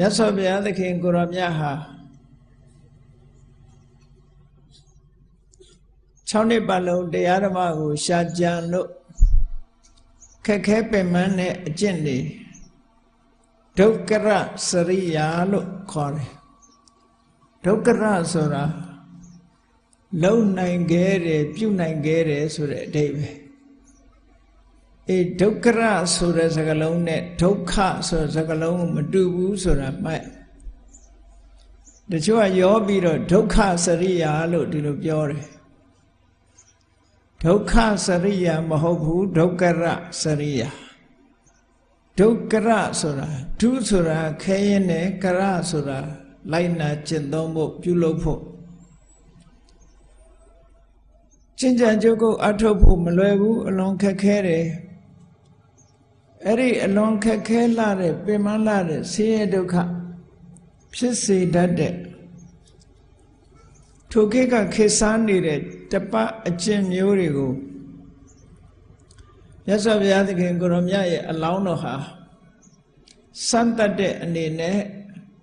ရသော်ဘုရားသခင်ကိုရောမြတ်ဟာ6နှစ်ပတ်လုံးတရားဓမ္မကိုရှာကြံလို့ခက်ခဲပင်ပန်းတဲ့အကျင့်တွေဒုက္ကရစရိယာလို့ခေါ်တယ်ဒုက္ကရဆိုတာလုံနိုင်ခဲ့တယ်ပြုနိုင်ခဲ့တယ်ဆိုတဲ့အဓိပ္ပာယ် အေးဒုက္ခရဆိုတဲ့စကားလုံးနဲ့ဒုက္ခဆိုတဲ့စကားလုံးမတူဘူးဆိုတာမှတ်တချို့ကရောပြီးတော့ဒုက္ခစရိယာလို့ဒီလိုပြောတယ်ဒုက္ခစရိယာမဟုတ်ဘူးဒုက္ခရစရိယာဒုက္ခရဆိုတာဒုဆိုတာခဲရင်နဲ့ကရဆိုတာလိုက်နာကျင့်သုံးဖို့ပြုလုပ်ဖို့ကျင့်ကြံကြုတ်ကိုအထုတ်ဖို့မလွယ်ဘူးအလွန်ခက်ခဲတယ် အဲ့ဒီအလွန်ခက်ခဲလာတဲ့ပင်မလာတဲ့ဆင်းရဲဒုက္ခဖြစ်စေတတ်တဲ့ထိုခေတ်ကခေတ်စားနေတဲ့တပတ်အကျင့်မျိုးတွေကိုမြတ်စွာဘုရားသခင်ကိုရောမြတ်ရဲ့အလောင်းတော်ဟာစမ်းတတ်တဲ့အနေနဲ့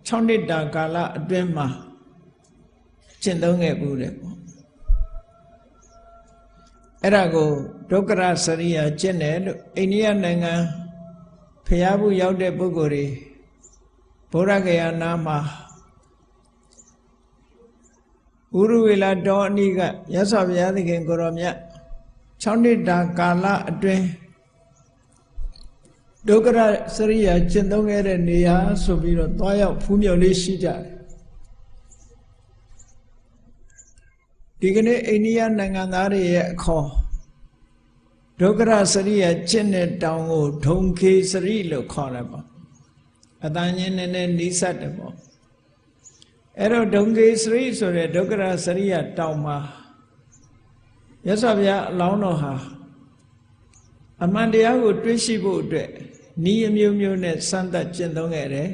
6နှစ်တာကာလအတွင်းမှာကျင့်သုံးခဲ့ဘူးတဲ့ပေါ့အဲ့ဒါကိုဒုက္ခရစရိယာကျင့်တယ်လို့အိန္ဒိယနိုင်ငံ ဖျားဘူးရောက်တဲ့ပုဂ္ဂိုလ်တွေဗုဒ္ဓဂယာနာမှာဥရဝေလာတော်အနိကရသော်ဘုရားသခင်ကိုရောမြတ်6နှစ်တာကာလအတွင်းဒုက္ခရစရိယာကျင့်သုံးခဲ့တဲ့နေရာဆိုပြီးတော့သွားရောက်ဖူးမြော်လေးရှိကြတယ်ဒီကနေ့အိန္ဒိယနိုင်ငံသားတွေရဲ့အခေါ် ဒုက္ခရစရိယာကျင့်တဲ့တောင်ကိုဒုံခေစရိလို့ခေါ်တယ်ပေါ့အတန်ချင်းနဲ့နဲ့နီးစပ်တယ်ပေါ့အဲ့တော့ဒုံခေစရိဆိုတဲ့ဒုက္ခရစရိယာတောင်မှာရသော်ဗျာအလောင်းတော်ဟာအမှန်တရားကိုတွေးရှိဖို့အတွက်ဤအမျိုးမျိုးနဲ့စမ်းသပ်ကျင့်သုံးခဲ့တယ်